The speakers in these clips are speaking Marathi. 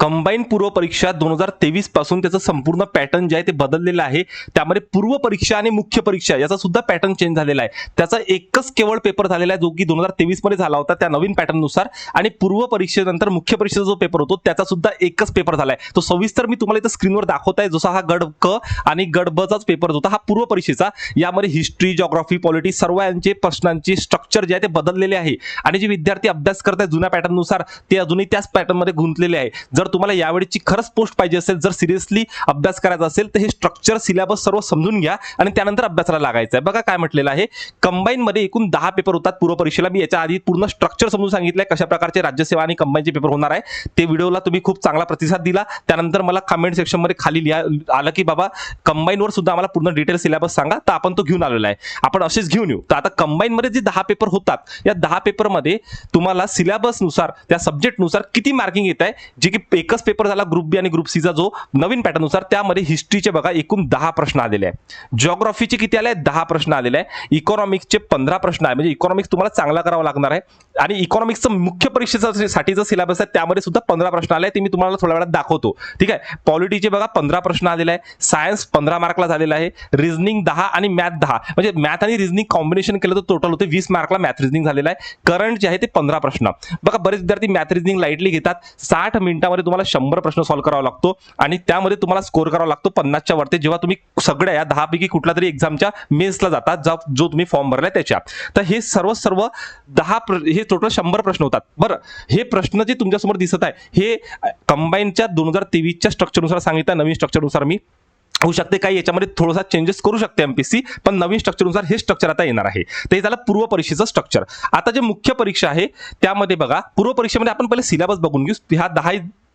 कंबाईन पूर्व परीक्षा दोन हजार तेवीसपासून त्याचं संपूर्ण पॅटर्न जे आहे ते बदललेलं आहे. त्यामध्ये पूर्व परीक्षा आणि मुख्य परीक्षा याचा सुद्धा पॅटर्न चेंज झालेला आहे. त्याचा एकच केवळ पेपर झालेला आहे जो की दोन हजार तेवीसमध्ये झाला होता त्या नवीन पॅटर्ननुसार. आणि पूर्व परीक्षेनंतर मुख्य परीक्षेचा जो पेपर होतो त्याचा सुद्धा एकच पेपर झालाय तो सविस्तर मी तुम्हाला इथं स्क्रीनवर दाखवत आहे जसा हा गड क आणि गड पेपर होता हा पूर्व परीक्षेचा. यामध्ये हिस्ट्री जॉग्राफी पॉलिटिक्स सर्व यांचे प्रश्नांचे स्ट्रक्चर जे आहे ते बदललेले आहे. आणि जे विद्यार्थी अभ्यास करत आहेत जुन्या पॅटर्ननुसार ते अजूनही त्याच पॅटर्नमध्ये गुंतलेले आहे. जर तुम्हाला यावेळीची खरंच पोस्ट पाहिजे असेल जर सिरियसली अभ्यास करायचा असेल तर हे स्ट्रक्चर सिलेबस सर्व समजून घ्या आणि त्यानंतर अभ्यासाला लागायचं आहे बघा काय म्हटलेलं आहे. कंबाईनमध्ये एकूण दहा पेपर होतात पूर्व परीक्षेला मी याच्या आधी पूर्ण स्ट्रक्चर समजून सांगितलंय कशा प्रकारचे राज्यसेवा आणि कंबाईनचे पेपर होणार आहे. ते व्हिडिओला तुम्ही खूप चांगला प्रतिसाद दिला. त्यानंतर मला कमेंट सेक्शनमध्ये खाली लिहा आलं की बाबा कंबाईनवर सुद्धा आम्हाला पूर्ण डिटेल सिलेबस सांगा. तर आपण तो घेऊन आलेला आहे. आपण असेच घेऊन येऊ. तर आता कंबाईनमध्ये जे दहा पेपर होतात या दहा पेपरमध्ये तुम्हाला सिलेबसनुसार त्या सब्जेक्टनुसार किती मार्किंग येत आहे जे की एकच पेपर झाला ग्रुप बी आणि ग्रुप सीचा जो नवीन पॅटर्ननुसार त्यामध्ये हिस्ट्रीचे बघा एकूण दहा प्रश्न आलेले आहे जॉग्रॉफीचे किती आले दहा प्रश्न आलेले आहे इकॉनॉमिक्सचे पंधरा प्रश्न आहे म्हणजे इकॉनॉमिक्स तुम्हाला चांगला करावा लागणार आहे. आणि इकॉनॉमिक्सचं मुख्य परीक्षेचा साठीचा सिलेबस आहे त्यामध्ये सुद्धा पंधरा प्रश्न आले आहे ते मी तुम्हाला थोड्या वेळात दाखवतो. ठीक आहे? पॉलिटीचे बघा पंधरा प्रश्न आलेले आहे सायन्स पंधरा मार्कला झालेला आहे. रिझनिंग दहा आणि मॅथ दहा. म्हणजे मॅथ आणि रिझनिंग कॉम्बिनेशन केलं तर टोटल होते वीस मार्कला मॅथ रिझनिंग झालेला आहे. करंट जे आहे ते पंधरा प्रश्न. बघा बरेच विद्यार्थी मॅथ रिझनिंग लाईटली घेतात. साठ मिनिटामध्ये तुम्हाला शंभर प्रश्न सॉल्व्ह करावा लागतो. आणि त्यामध्ये तुम्हाला स्कोर करावा लागतो पन्नासच्या वरती. जेव्हा तुम्ही सगळ्या या दहापैकी कुठला तरी एक्झामच्या मेन्सला जातात जा- जो तुम्ही फॉर्म भरलाय त्याच्या. तर हे सर्व सर्व दहा प्र- हे टोटल शंभर प्रश्न होतात. बरं हे प्रश्न जे तुमच्यासमोर दिसत आहे हे कंबाईनच्या दोन हजार तेवीसच्या स्ट्रक्चरनुसार सांगितलं नवीन स्ट्रक्चरनुसार मी. होऊ शकते काही याच्यामध्ये थोडासा चेंजेस करू शकते एमपीसी पण नवीन स्ट्रक्चरनुसार हे स्ट्रक्चर आता येणार आहे. ते झालं पूर्व परीक्षेचं स्ट्रक्चर आता जे मुख्य परीक्षा आहे त्यामध्ये बघा पूर्व परीक्षेमध्ये आपण पहिले सिलेबस बघून घेऊ. ह्या दहा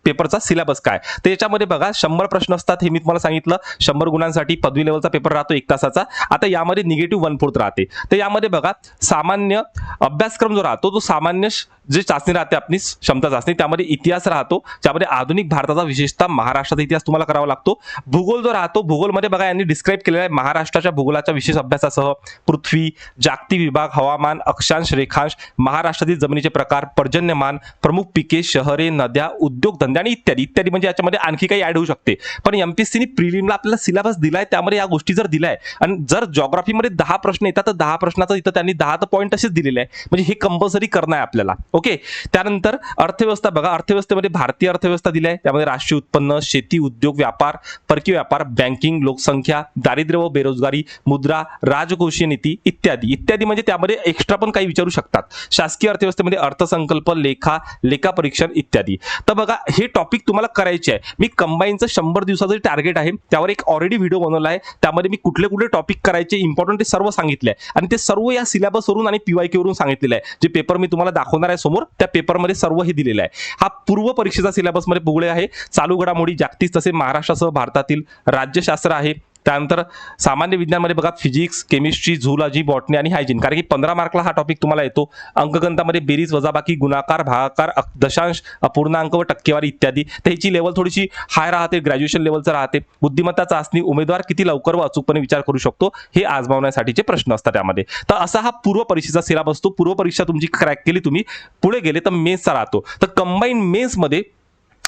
पेपरचा सिलेबस काय? तर याच्यामध्ये बघा शंभर प्रश्न असतात हे मी तुम्हाला सांगितलं. शंभर गुणांसाठी पदवी लेवलचा पेपर राहतो एक तासाचा. आता यामध्ये निगेटिव्ह वन फोर्थ राहते. तर यामध्ये बघा सामान्य अभ्यासक्रम जो राहतो तो सामान्य जे चाचणी राहते आपली क्षमता चाचणी त्यामध्ये इतिहास राहतो. ज्यामध्ये आधुनिक भारताचा विशेषतः महाराष्ट्राचा इतिहास तुम्हाला करावा लागतो. भूगोल जो राहतो भूगोलमध्ये बघा यांनी डिस्क्राईब केलेला आहे महाराष्ट्राच्या भूगोलाच्या विशेष अभ्यासासह. पृथ्वी जागतिक विभाग हवामान अक्षांश रेखांश महाराष्ट्रातील जमिनीचे प्रकार पर्जन्यमान प्रमुख पिके शहरे नद्या उद्योगधंदे म्हणजे आणि इत्यादी इत्यादी म्हणजे याच्यामध्ये आणखी काही ऍड होऊ शकते. पण एमपीएससीने प्रिलिमला आपल्याला सिलेबस दिलाय त्यामध्ये या गोष्टी जर दिलाय आणि जर जॉग्राफीमध्ये दहा प्रश्न येतात तर दहा प्रश्नाचं इथं त्यांनी दहा तर पॉईंट असेच दिलेले आहे म्हणजे हे कंपल्सरी करणं आहे आपल्याला. ओके त्यानंतर अर्थव्यवस्था बघा. अर्थव्यवस्थेमध्ये भारतीय अर्थव्यवस्था दिली आहे. त्यामध्ये राष्ट्रीय उत्पन्न शेती उद्योग व्यापार परकीय व्यापार बँकिंग लोकसंख्या दारिद्र्य व बेरोजगारी मुद्रा राजकोषीय नीती इत्यादी. इत्यादी म्हणजे त्यामध्ये एक्स्ट्रा पण काही विचारू शकतात. शासकीय अर्थव्यवस्थेमध्ये अर्थसंकल्प लेखा लेखा परीक्षण इत्यादी. तर बघा हे टॉपिक तुम्हाला करायचे आहे. मी कंबाईनचं शंभर दिवसाचं जे टार्गेट आहे त्यावर एक ऑलरेडी व्हिडिओ बनवला आहे. त्यामध्ये मी कुठले कुठले टॉपिक करायचे इम्पॉर्टंट ते सर्व सांगितले आहे. आणि ते सर्व या सिलेबसवरून आणि पीवाय वरून सांगितलेलं आहे. जे पेपर मी तुम्हाला दाखवणार आहे समोर त्या पेपरमध्ये सर्व हे दिलेलं आहे. हा पूर्व परीक्षेचा सिलेबसमध्ये भूगोल आहे. चालू घडामोडी जागतिक तसे महाराष्ट्रासह भारतातील राज्यशास्त्र आहे. त्यानंतर सामान्य विज्ञानमध्ये बघा फिजिक्स केमिस्ट्री झुलॉजी बॉटनी आणि हायजीन कारण की पंधरा मार्कला हा टॉपिक तुम्हाला येतो. अंकग्रंथामध्ये बेरीज वजाबाकी गुणाकार भागाकार दशांश अपूर्णांक व टक्केवारी इत्यादी. तर ह्याची लेवल थोडीशी हाय राहते ग्रॅज्युएशन लेवलचं राहते. बुद्धिमत्ता चाचणी उमेदवार किती लवकर व अचूकपणे विचार करू शकतो हे आजमावण्यासाठीचे प्रश्न असतात त्यामध्ये. तर असा हा पूर्व परीक्षेचा सिलेबस असतो. पूर्व परीक्षा तुमची क्रॅक केली तुम्ही पुढे गेले तर मेन्सचा राहतो. तर कंबाईन मेन्समध्ये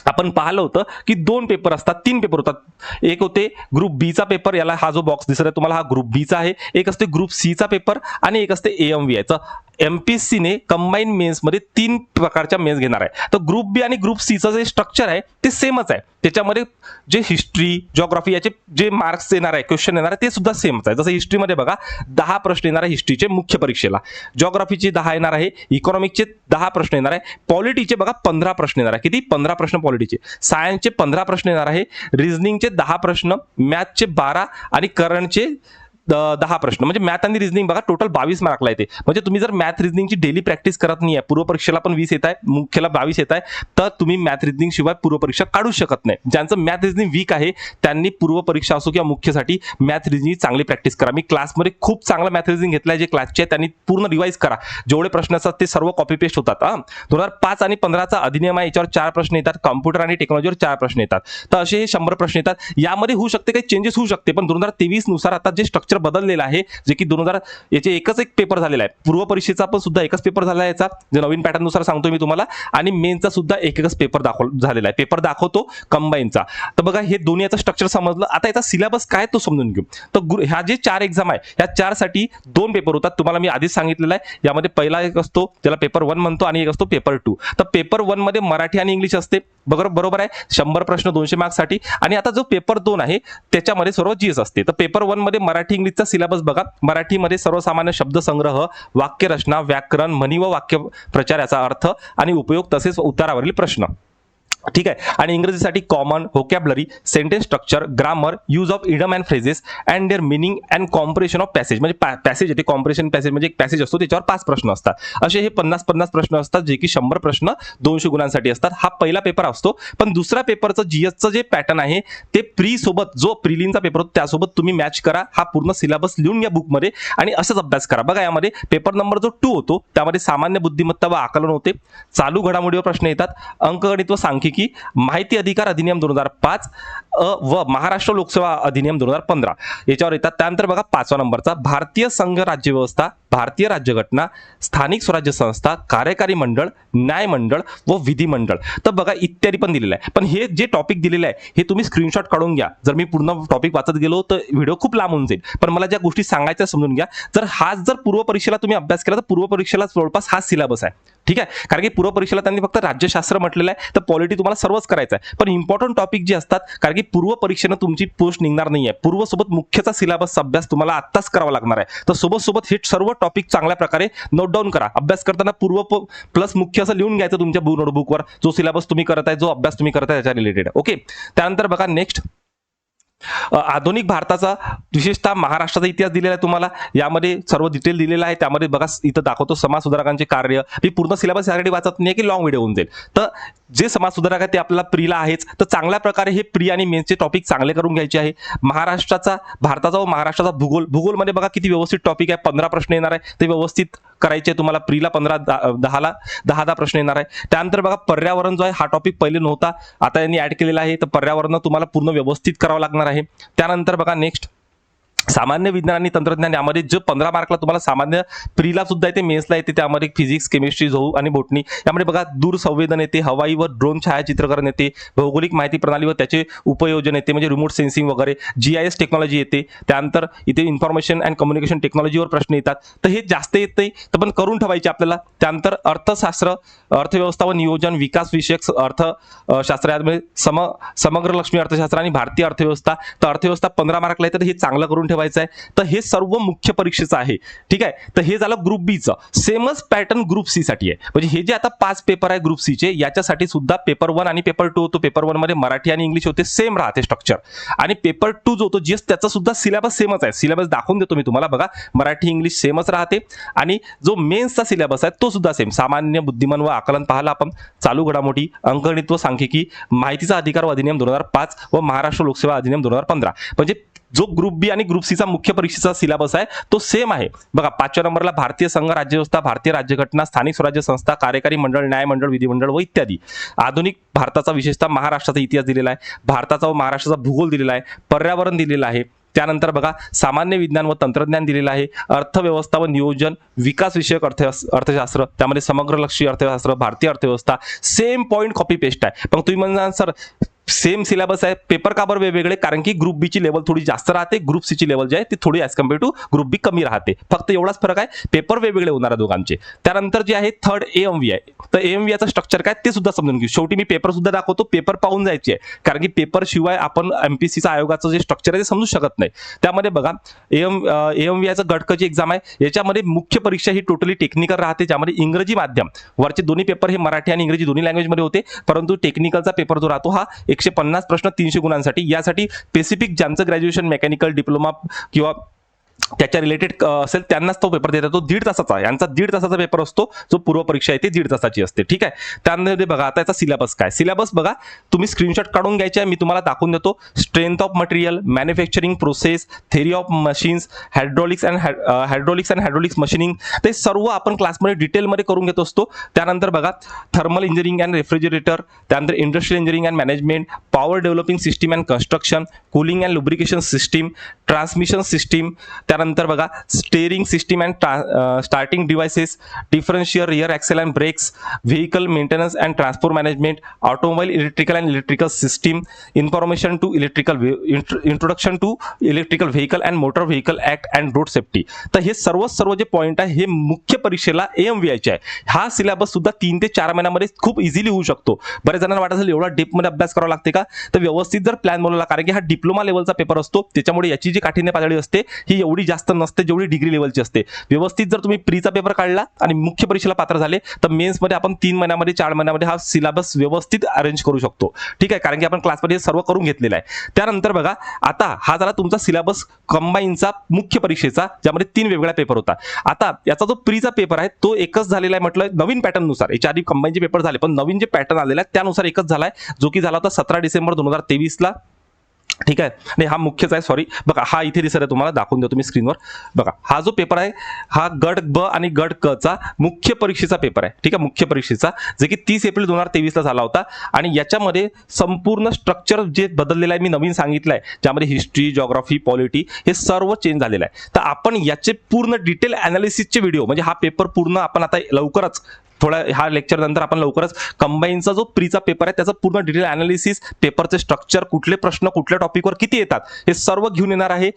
आपण पाहिलं होतं की दोन पेपर असतात तीन पेपर होतात. एक होते ग्रुप बीचा पेपर याला हा जो बॉक्स दिसत आहे तुम्हाला हा ग्रुप बीचा आहे. एक असते ग्रुप सीचा पेपर आणि एक असते एम व्ही एम पी सीने कंबाईन मेन्समध्ये तीन प्रकारच्या मेन्स घेणार आहे. तर ग्रुप बी आणि ग्रुप सीचं जे स्ट्रक्चर आहे ते सेमच आहे. त्याच्यामध्ये जे हिस्ट्री जॉग्राफी याचे जे मार्क्स येणार आहे क्वेश्चन येणार आहे ते सुद्धा सेमच आहे. जसं हिस्ट्रीमध्ये बघा दहा प्रश्न येणार आहे हिस्ट्रीचे मुख्य परीक्षेला. जॉग्राफीचे दहा येणार आहे इकॉनॉमिकचे दहा प्रश्न येणार आहे पॉलिटीचे बघा पंधरा प्रश्न येणार आहे. किती? पंधरा प्रश्न पॉलिटीचे सायन्सचे पंधरा प्रश्न येणार आहे रिझनिंगचे दहा प्रश्न मॅथचे बारा आणि करंटचे दहा प्रश्न. म्हणजे मॅथ आणि रिझनिंग बघा टोटल बावीस मार्कला येते. म्हणजे तुम्ही जर मॅथ रिझनिंगची डेली प्रॅक्टिस करत नाही आहे पूर्व परीक्षेला पण वीस येत आहे मुख्यला बावीस येत आहे तर तुम्ही मॅथ रिझनिंग शिवाय पूर्व परीक्षा काढू शकत नाही. ज्यांचं मॅथ रिझनिंग वीक आहे त्यांनी पूर्व परीक्षा असो किंवा मुख्यसाठी मॅथ रिझनिंग चांगली प्रॅक्टिस करा. मी क्लासमध्ये खूप चांगला मॅथ रिझनिंग घेतलाय जे क्लासचे आहे त्यांनी पूर्ण रिवाईज करा. जेवढे प्रश्न असतात ते सर्व कॉपी पेस्ट होतात हा. दोन हजार पाच आणि पंधराचा अधिनियम आहे याच्यावर चार प्रश्न येतात कॉम्प्युटर आणि टेक्नॉलॉजीवर चार प्रश्न येतात. तर असे हे शंभर प्रश्न येतात. यामध्ये होऊ शकते काही चेंजेस होऊ शकते पण दोन हजार तेवीसनुसार आता जे स्ट्रक्चर बदललेला आहे जे की दोन हजार याचे एकच एक पेपर झालेला आहे. पूर्व परीक्षेचा पण सुद्धा एकच पेपर झाला आहे याचा जे नवीन पॅटर्ननुसार सांगतो मी तुम्हाला. आणि मेनचा सुद्धा एक एकच पेपर दाखव झालेला आहे. पेपर दाखवतो कंबाईनचा तर बघा हे दोन्ही याचं स्ट्रक्चर समजलं. आता याचा सिलेबस काय तो समजून घेऊ. तर गुरु- ह्या जे चार एक्झाम आहे ह्या चारसाठी दोन पेपर होतात. तुम्हाला मी आधीच सांगितलेलं आहे. यामध्ये पहिला एक असतो ज्याला पेपर वन म्हणतो आणि एक असतो पेपर टू तर पेपर वनमध्ये मराठी आणि इंग्लिश असते. बरोबर बरोबर आहे. शंभर प्रश्न दोनशे मार्क्ससाठी. आणि आता जो पेपर दोन आहे त्याच्यामध्ये सर्व जीएस असते. तर पेपर वनमध्ये मराठी इंग्लिशचा सिलेबस बघा. मराठीमध्ये सर्वसामान्य शब्दसंग्रह वाक्यरचना व्याकरण म्हणी व वाक्य प्रचार याचा अर्थ आणि उपयोग तसेच उत्तरावरील प्रश्न. ठीक आहे? आणि इंग्रजीसाठी common vocabulary sentence structure grammar use of idiom and phrases and their meaning and compression of passage म्हणजे पॅसेज येते. कॉम्प्रेशन पॅसेज म्हणजे एक पॅसेज असतो त्याच्यावर पाच प्रश्न असतात. असे हे पन्नास पन्नास प्रश्न असतात जे की शंभर प्रश्न दोनशे गुणांसाठी असतात. हा पहिला पेपर असतो. पण दुसऱ्या पेपरचं जीएसचं जे पॅटर्न आहे ते प्री सोबत जो प्रिलिनचा पेपर होतो त्यासोबत तुम्ही मॅच करा. हा पूर्ण सिलेबस लिहून घ्या बुकमध्ये आणि असंच अभ्यास करा. बघा यामध्ये पेपर नंबर जो टू होतो त्यामध्ये सामान्य बुद्धिमत्ता व आकलन होते. चालू घडामोडीवर प्रश्न येतात. अंकगणित व सांख्यिकी माहिती अधिकार अधिनियम दोन हजार पाच व महाराष्ट्र लोकसेवा अधिनियम दोन हजार पंधरा. याच्यावर येतात. त्यानंतर बघा पाचवा नंबरचा भारतीय संघ राज्य व्यवस्था भारतीय राज्यघटना स्थानिक स्वराज्य संस्था कार्यकारी मंडळ न्यायमंडळ व विधिमंडळ तर बघा इत्यादी पण दिलेलं आहे पण हे जे टॉपिक दिलेलं आहे हे तुम्ही स्क्रीनशॉट काढून घ्या. जर मी पूर्ण टॉपिक वाचत गेलो तर व्हिडिओ खूप लांब होऊन जाईल. पण मला ज्या गोष्टी सांगायच्या समजून घ्या. जर हाच जर पूर्व परीक्षेला तुम्ही अभ्यास केला तर पूर्व परीक्षेला जवळपास हा सिलेबस आहे. ठीक आहे? कारण की पूर्व परीक्षेला त्यांनी फक्त राज्यशास्त्र म्हटलेलं आहे तर पॉलिटी तुम्हाला सर्वच करायचं आहे. पण इम्पॉर्टंट टॉपिक जे असतात कारण की पूर्व परीक्षेनं तुमची पोस्ट निघणार नाही आहे पूर्वसोबत मुख्यचा सिलेबस अभ्यास तुम्हाला आत्ताच करावा लागणार आहे. तर सोबत सोबत हे सर्व टॉपिक चांगल्या प्रकारे नोट डाऊन करा. अभ्यास करताना पूर्व प्लस मुख्य असं लिहून घ्यायचं तुमच्या नोटबुकवर जो सिलेबस तुम्ही करत आहे जो अभ्यास तुम्ही करत आहे त्याच्या रिलेटेड ओके त्यानंतर बघा नेक्स्ट आधुनिक भारताचा विशेषतः महाराष्ट्राचा इतिहास दिलेला आहे तुम्हाला. यामध्ये सर्व डिटेल दिलेला आहे. त्यामध्ये बघा इथं दाखवतो समाज सुधारकांचे कार्य. मी पूर्ण सिलेबस यासाठी वाचत नाही की लॉंग व्हिडिओ होऊन जाईल. तर जे समाज सुधारक आहे ते आपल्याला प्रीला आहेच. तर चांगल्या प्रकारे हे प्री आणि मेन्सचे टॉपिक चांगले करून घ्यायचे आहे. महाराष्ट्राचा भारताचा व महाराष्ट्राचा भूगोल भूगोलमध्ये बघा किती व्यवस्थित टॉपिक आहे. पंधरा प्रश्न येणार आहे. ते व्यवस्थित करायचे तुम्हाला प्रीला पंधरा दहाला दहा दहा प्रश्न येणार आहे. त्यानंतर बघा पर्यावरण जो आहे हा टॉपिक पहिले नव्हता. आता यांनी ऍड केलेला आहे. तर पर्यावरण तुम्हाला पूर्ण व्यवस्थित करावं लागणार आहे. त्यानंतर बघा नेक्स्ट सामान्य विज्ञान आणि तंत्रज्ञान यामध्ये जे पंधरा मार्कला तुम्हाला सामान्य प्रीला सुद्धा येते मेन्सला येते त्यामध्ये फिजिक्स केमिस्ट्री झोऊ आणि बोटणी यामध्ये बघा दूर संवेदन येते हवाई व ड्रोन छायाचित्रकरण येते भौगोलिक माहिती प्रणाली व त्याचे उपयोजन येते म्हणजे रिमोट सेन्सिंग वगैरे जी आय एस टेक्नॉलॉजी येते. त्यानंतर इथे इन्फॉर्मेशन अँड कम्युनिकेशन टेक्नॉलॉजीवर प्रश्न येतात. तर हे जास्त येत नाही तर पण करून ठेवायचे आपल्याला. त्यानंतर अर्थशास्त्र अर्थव्यवस्था व नियोजन विकास विषयक अर्थशास्त्र यामध्ये सम समग्र लक्ष्मी अर्थशास्त्र आणि भारतीय अर्थव्यवस्था. तर अर्थव्यवस्था पंधरा मार्कला येते तर हे चांगलं करून ठेवायचं आहे तर हे सर्व मुख्य परीक्षेचं आहे. ठीक आहे? तर हे झालं ग्रुप बीचं सेमच पॅटर्न ग्रुप सी साठी आहे. म्हणजे हे जे आता पाच पेपर आहे ग्रुप सीचे याच्यासाठी सुद्धा पेपर वन आणि पेपर टू होतो. पेपर वनमध्ये मराठी आणि इंग्लिश होते. सेम राहते स्ट्रक्चर आणि पेपर टू जो होतो जस्ट त्याचा सुद्धा सिलेबस सेमच आहे. सिलेबस दाखवून देतो मी तुम्हाला. बघा मराठी इंग्लिश सेमच राहते. आणि जो मेन्सचा सिलेबस आहे तो सुद्धा सेम सामान्य बुद्धिमान व आकलन पाहिला आपण. चालू घडामोडी अंकगणित व सांख्यिकी माहितीचा अधिकार व अधिनियम दोन हजार पाच व महाराष्ट्र लोकसेवा अधिनियम दोन हजार पंधरा. म्हणजे जो ग्रुप बी आणि ग्रुप सीचा मुख्य परीक्षेचा सिलेबस आहे तो सेम आहे. बघा पाचव्या नंबरला भारतीय संघ राज्यव्यवस्था भारतीय राज्यघटना स्थानिक स्वराज्य संस्था कार्यकारी मंडळ न्याय मंडळ विधिमंडळ व इत्यादी. आधुनिक भारताचा विशेषतः महाराष्ट्राचा इतिहास दिलेला आहे. भारताचा व महाराष्ट्राचा भूगोल दिलेला आहे. पर्यावरण दिलेलं आहे. त्यानंतर बघा सामान्य विज्ञान व तंत्रज्ञान दिलेलं आहे. अर्थव्यवस्था व नियोजन विकास विषयक अर्थ अर्थशास्त्र त्यामध्ये समग्र लक्षी अर्थशास्त्र भारतीय अर्थव्यवस्था सेम पॉईंट कॉपी पेस्ट आहे. पण तुम्ही म्हणणार सर सेम सिलेबस आहे. पेपर का बरं वेगवेगळे? कारण की ग्रुप बीची लेवल थोडी जास्त राहते. ग्रुप सीची लेवल जी आहे ती थोडी as compare to group B कमी राहते. फक्त एवढाच फरक आहे पेपर वेगवेगळे होणार आहे दोघांचे. त्यानंतर जे आहे थर्ड ए एम व्ही आहे. तर ए एम व्ही याचं स्ट्रक्चर काय ते सुद्धा समजून घेऊ. शेवटी मी पेपर सुद्धा दाखवतो पेपर पाहून जायचे आहे. कारण की पेपर शिवाय आपण एमपीसीचा आयोगाचं जे स्ट्रक्चर आहे ते समजू शकत नाही. त्यामध्ये बघा एम एम व्ही याचं गटकची एक्झाम आहे याच्यामध्ये मुख्य परीक्षा ही टोटली टेक्निकल राहते ज्यामध्ये इंग्रजी माध्यम. वरचे दोन्ही पेपर हे मराठी आणि इंग्रजी दोन्ही लँग्वेजमध्ये होते. परंतु टेक्निकलचा पेपर जो राहतो हा एक एकशे पन्नास प्रश्न तीनशे गुणांसाठी. यासाठी स्पेसिफिक ज्यांचं ग्रॅज्युएशन मेकॅनिकल डिप्लोमा किंवा त्याच्या रिलेटेड असेल त्यांनाच तो पेपर देतात. तो दीड तासाचा आहे. यांचा दीड तासाचा पेपर असतो. जो पूर्व परीक्षा आहे ती दीड तासाची असते. ठीक आहे? त्यामध्ये बघा आता याचा सिलेबस काय? सिलेबस बघा तुम्ही स्क्रीनशॉट काढून घ्यायचे आहे मी तुम्हाला दाखवून देतो. Strength of material manufacturing process theory of machines hydraulics and hydraulics and hydraulics machining ते सर्व आपण क्लासमध्ये डिटेलमध्ये करून घेत असतो. त्यानंतर बघा थर्मल इंजिनिअरिंग अँड रेफ्रिजरेटर त्यानंतर industrial engineering and management power developing system and construction cooling and lubrication system transmission system त्यानंतर बघा steering system and starting devices differential rear axle and brakes vehicle maintenance and transport management automobile electrical and electrical system information to electrical introduction to electrical vehicle and motor vehicle act and road safety तर हे सर्व सर्व जे पॉईंट आहे हे मुख्य परीक्षेला एम व्ही आयचे आहे. हा सिलेबस सुद्धा तीन ते चार महिन्यामध्ये खूप इझिली होऊ शकतो. बऱ्याच जणांना वाटत असेल एवढा डीपमध्ये अभ्यास करावा लागते का? तर व्यवस्थित जर प्लॅन बनवला कारण की हा डिप्लोमा लेवलचा पेपर असतो त्याच्यामुळे याची जी काठीण्य पातळी असते ही एवढी जास्त नसते जेवढी डिग्री लेवलची असते. व्यवस्थित जर तुम्ही प्रीचा पेपर काढला आणि मुख्य परीक्षेला पात्र झाले तर मेन्समध्ये आपण तीन महिन्यामध्ये चार महिन्यामध्ये हा सिलेबस व्यवस्थित अरेंज करू शकतो. ठीक आहे? कारण की आपण क्लासमध्ये सर्व करून घेतलेलं आहे. त्यानंतर बघा आता हा झाला तुमचा सिलेबस कंबाईनचा मुख्य परीक्षेचा ज्यामध्ये तीन वेगवेगळा पेपर होता. आता याचा जो प्रीचा पेपर आहे तो एकच झालेला आहे म्हटलं नवीन पॅटर्ननुसार. याच्या आधी कंबाईनचे पेपर झाले पण नवीन जे पॅटर्न आलेला आहे त्यानुसार एकच झाला आहे जो की झाला होता सतरा डिसेंबर दोन हजार तेवीसला. ठीक आहे? आणि हा मुख्यच आहे सॉरी बघा हा इथे दिसत आहे तुम्हाला दाखवून देतो मी स्क्रीनवर बघा हा जो पेपर आहे हा गट ब आणि गट क चा मुख्य परीक्षेचा पेपर आहे. ठीक आहे? मुख्य परीक्षेचा जे की तीस एप्रिल दोन हजार तेवीसला झाला होता. आणि याच्यामध्ये संपूर्ण स्ट्रक्चर जे बदललेलं आहे मी नवीन सांगितलं आहे ज्यामध्ये हिस्ट्री जॉग्राफी पॉलिटी हे सर्व चेंज झालेलं आहे. तर आपण याचे पूर्ण डिटेल अनालिसिसचे व्हिडिओ म्हणजे हा पेपर पूर्ण आपण आता लवकरच थोड्या ह्या लेक्चर नंतर आपण लवकरच कंबाईनचा जो प्रीचा पेपर आहे त्याचा पूर्ण डिटेल अनालिसिस पेपरचे स्ट्रक्चर कुठले प्रश्न कुठल्या टॉपिकवर किती येतात हे सर्व घेऊन येणार आहे.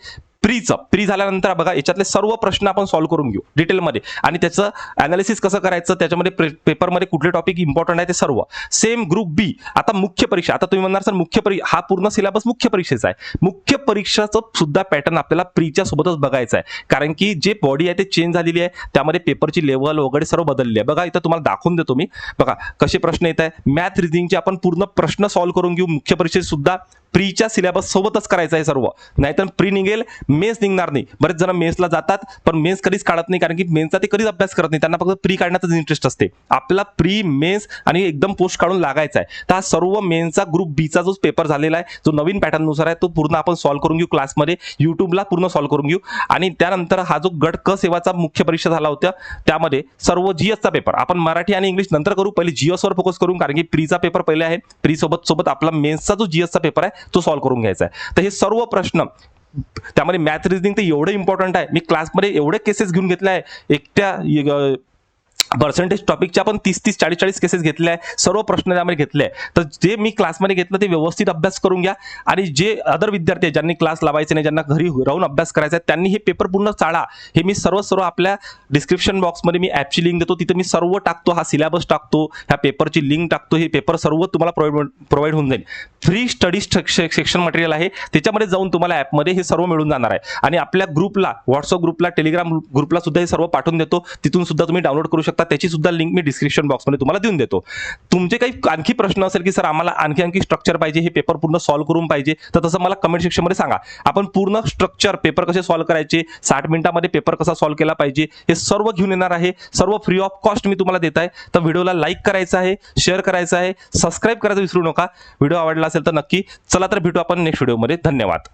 प्रीचं प्री झाल्यानंतर बघा याच्यातले सर्व प्रश्न आपण सॉल्व्ह करून घेऊ डिटेलमध्ये आणि त्याचं अनालिसिस कसं करायचं त्याच्यामध्ये पेपरमध्ये कुठले टॉपिक इम्पॉर्टंट आहे ते सर्व. सेम ग्रुप बी आता मुख्य परीक्षा. आता तुम्ही म्हणणार सर मुख्य परीक्षा हा पूर्ण सिलेबस मुख्य परीक्षेचा आहे. मुख्य परीक्षाचं सुद्धा पॅटर्न आपल्याला प्रीच्या सोबतच बघायचं आहे. कारण की जे बॉडी आहे ते चेंज झालेली आहे. त्यामध्ये पेपरची लेवल वगैरे सर्व बदलली आहे. बघा इथं तुम्हाला दाखवून देतो मी. बघा कसे प्रश्न येत आहे मॅथ रिझनिंगचे आपण पूर्ण प्रश्न सॉल्व्ह करून घेऊ. मुख्य परीक्षेत सुद्धा प्रीच्या सिलेबस सोबतच करायचं आहे सर्व. नाहीतर प्री निघेल मेन्स निघणार नाही. बरेच जण मेन्सला जातात पण मेन्स कधीच काढत नाही कारण की मेन्सचा ते कधीच अभ्यास करत नाही. त्यांना फक्त प्री काढण्यातच इंटरेस्ट असते. आपला प्री मेन्स आणि एकदम पोस्ट काढून लागायचा आहे. तर हा सर्व मेन्सचा ग्रुप बीचा जो पेपर झालेला आहे जो नवीन पॅटर्ननुसार आहे तो पूर्ण आपण सॉल्व्ह करून घेऊ क्लासमध्ये युट्यूबला पूर्ण सॉल्व्ह करून घेऊ. आणि त्यानंतर हा जो गट क सेवाचा मुख्य परीक्षा झाला होता त्यामध्ये सर्व जीएसचा पेपर आपण मराठी आणि इंग्लिश नंतर करू पहिले जीएसवर फोकस करू कारण की प्रीचा पेपर पहिले आहे. प्री सोबत सोबत आपला मेन्सचा जो जीएसचा पेपर आहे तो सॉल्व्ह करून घ्यायचा आहे. तर हे सर्व प्रश्न त्यामध्ये मॅथ रिजनिंग तर एवढं इम्पॉर्टंट आहे. मी क्लासमध्ये एवढे केसेस घेऊन घेतले आहे. एकट्या पर्सेंटेज टॉपिकचे आपण तीस तीस चाळीस चाळीस केसेस घेतले आहे. सर्व प्रश्न त्यामध्ये घेतले आहे. तर जे मी क्लासमध्ये घेतलं ते व्यवस्थित अभ्यास करून घ्या. आणि जे अदर विद्यार्थी ज्यांनी क्लास लावायचे नाही ज्यांना घरी राहून अभ्यास करायचा आहे त्यांनी हे पेपर पूर्ण चाळा. हे मी सर्व सर्व आपल्या डिस्क्रिप्शन बॉक्समध्ये मी ॲपची लिंक देतो. तिथे मी सर्व टाकतो. हा सिलेबस टाकतो. ह्या पेपरची लिंक टाकतो. हे पेपर सर्व तुम्हाला प्रोव्हाइड प्रोव्हाइड होऊन जाईल. फ्री स्टडी सेक्शन मटेरियल आहे. त्याच्यामध्ये जाऊन तुम्हाला ॲपमध्ये हे सर्व मिळून जाणार आहे. आणि आपल्या ग्रुपला व्हॉट्सअप ग्रुपला टेलिग्राम ग्रुपला सुद्धा हे सर्व पाठवून देतो. तिथून सुद्धा तुम्ही डाउनलोड करू शकता. त्याची सुद्धा लिंक मी डिस्क्रिप्शन बॉक्समध्ये तुम्हाला देऊन देतो. तुमचे काही आणखी प्रश्न असेल की सर आम्हाला आणखी आणखी स्ट्रक्चर पाहिजे हे पेपर पूर्ण सॉल्व्ह करून पाहिजे तर तसं मला कमेंट सेक्शनमध्ये सांगा. आपण पूर्ण स्ट्रक्चर पेपर कसे सॉल्व्ह करायचे साठ मिनिटामध्ये पेपर कसा सॉल्व्ह केला पाहिजे हे सर्व घेऊन येणार आहे. सर्व फ्री ऑफ कॉस्ट मी तुम्हाला देत आहे. तर व्हिडिओला लाईक करायचं आहे शेअर करायचं आहे सबस्क्राईब करायचं विसरू नका. व्हिडिओ आवडला असेल तर नक्की चला तर भेटू आपण नेक्स्ट व्हिडिओमध्ये धन्यवाद.